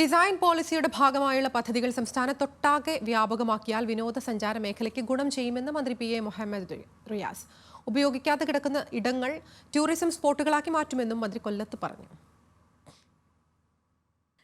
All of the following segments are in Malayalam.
ഡിസൈൻ പോളിസിയുടെ ഭാഗമായുള്ള പദ്ധതികൾ സംസ്ഥാനത്തൊട്ടാകെ വ്യാപകമാക്കിയാൽ വിനോദസഞ്ചാര മേഖലയ്ക്ക് ഗുണം ചെയ്യുമെന്ന് മന്ത്രി പി എ മുഹമ്മദ് റിയാസ്. ഉപയോഗിക്കാതെ കിടക്കുന്ന ഇടങ്ങൾ ടൂറിസം സ്പോട്ടുകളാക്കി മാറ്റുമെന്നും മന്ത്രി കൊല്ലത്ത് പറഞ്ഞു.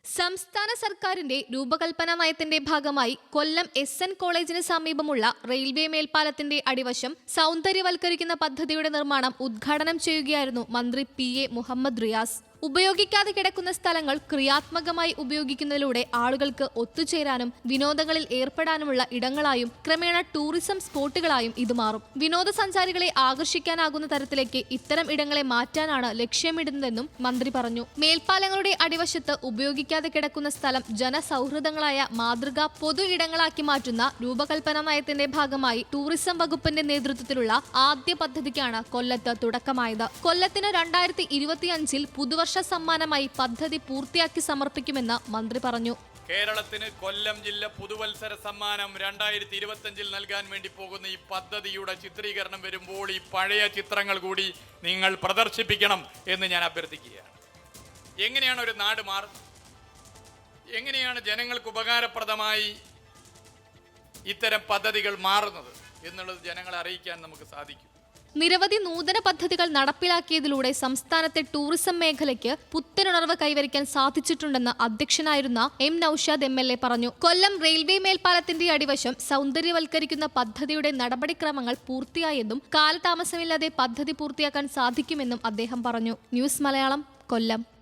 സംസ്ഥാന സർക്കാരിന്റെ രൂപകൽപ്പന നയത്തിന്റെ ഭാഗമായി കൊല്ലം എസ് എൻ കോളേജിന് സമീപമുള്ള റെയിൽവേ മേൽപ്പാലത്തിന്റെ അടിവശം സൗന്ദര്യവൽക്കരിക്കുന്ന പദ്ധതിയുടെ നിർമ്മാണം ഉദ്ഘാടനം ചെയ്യുകയായിരുന്നു മന്ത്രി പി എ മുഹമ്മദ് റിയാസ്. ഉപയോഗിക്കാതെ കിടക്കുന്ന സ്ഥലങ്ങൾ ക്രിയാത്മകമായി ഉപയോഗിക്കുന്നതിലൂടെ ആളുകൾക്ക് ഒത്തുചേരാനും വിനോദങ്ങളിൽ ഏർപ്പെടാനുമുള്ള ഇടങ്ങളായും ക്രമേണ ടൂറിസം സ്പോട്ടുകളായും ഇത് മാറും. വിനോദസഞ്ചാരികളെ ആകർഷിക്കാനാകുന്ന തരത്തിലേക്ക് ഇത്തരം ഇടങ്ങളെ മാറ്റാനാണ് ലക്ഷ്യമിടുന്നതെന്നും മന്ത്രി പറഞ്ഞു. മേൽപ്പാലങ്ങളുടെ അടിവശത്ത് ഉപയോഗിക്കാതെ കിടക്കുന്ന സ്ഥലം ജനസൗഹൃദങ്ങളായ മാതൃകാ പൊതു ഇടങ്ങളാക്കി മാറ്റുന്ന രൂപകൽപ്പന നയത്തിന്റെ ഭാഗമായി ടൂറിസം വകുപ്പിന്റെ നേതൃത്വത്തിലുള്ള ആദ്യ പദ്ധതിക്കാണ് കൊല്ലത്ത് തുടക്കമായത്. കൊല്ലത്തിന് രണ്ടായിരത്തി ഇരുപത്തിയഞ്ചിൽ പുതുവർഷ സമ്മാനമായി പദ്ധതി പൂർത്തിയാക്കി സമർപ്പിക്കുമെന്ന് മന്ത്രി പറഞ്ഞു. കേരളത്തിന് കൊല്ലം ജില്ല പുതുവത്സര സമ്മാനം രണ്ടായിരത്തി ഇരുപത്തഞ്ചിൽ നൽകാൻ വേണ്ടി പോകുന്ന ഈ പദ്ധതിയുടെ ചിത്രീകരണം വരുമ്പോൾ ഈ പഴയ ചിത്രങ്ങൾ കൂടി നിങ്ങൾ പ്രദർശിപ്പിക്കണം എന്ന് ഞാൻ അഭ്യർത്ഥിക്കുകയാണ്. എങ്ങനെയാണ് ഒരു നാട് മാറുന്നത് എങ്ങനെയാണ് ജനങ്ങൾക്ക് ഉപകാരപ്രദമായി ഇത്തരം പദ്ധതികൾ മാറുന്നത് എന്നുള്ളത് ജനങ്ങളെ അറിയിക്കാൻ നമുക്ക് സാധിക്കും. നിരവധി നൂതന പദ്ധതികൾ നടപ്പിലാക്കിയതിലൂടെ സംസ്ഥാനത്തെ ടൂറിസം മേഖലയ്ക്ക് പുത്തനുണർവ് കൈവരിക്കാൻ സാധിച്ചിട്ടുണ്ടെന്ന് അധ്യക്ഷനായിരുന്ന M Naushad M L A പറഞ്ഞു. കൊല്ലം റെയിൽവേ മേൽപ്പാലത്തിന്റെ അടിവശം സൗന്ദര്യവൽക്കരിക്കുന്ന പദ്ധതിയുടെ നടപടിക്രമങ്ങൾ പൂർത്തിയായെന്നും കാലതാമസമില്ലാതെ പദ്ധതി പൂർത്തിയാക്കാൻ സാധിക്കുമെന്നും അദ്ദേഹം പറഞ്ഞു. ന്യൂസ് മലയാളം കൊല്ലം.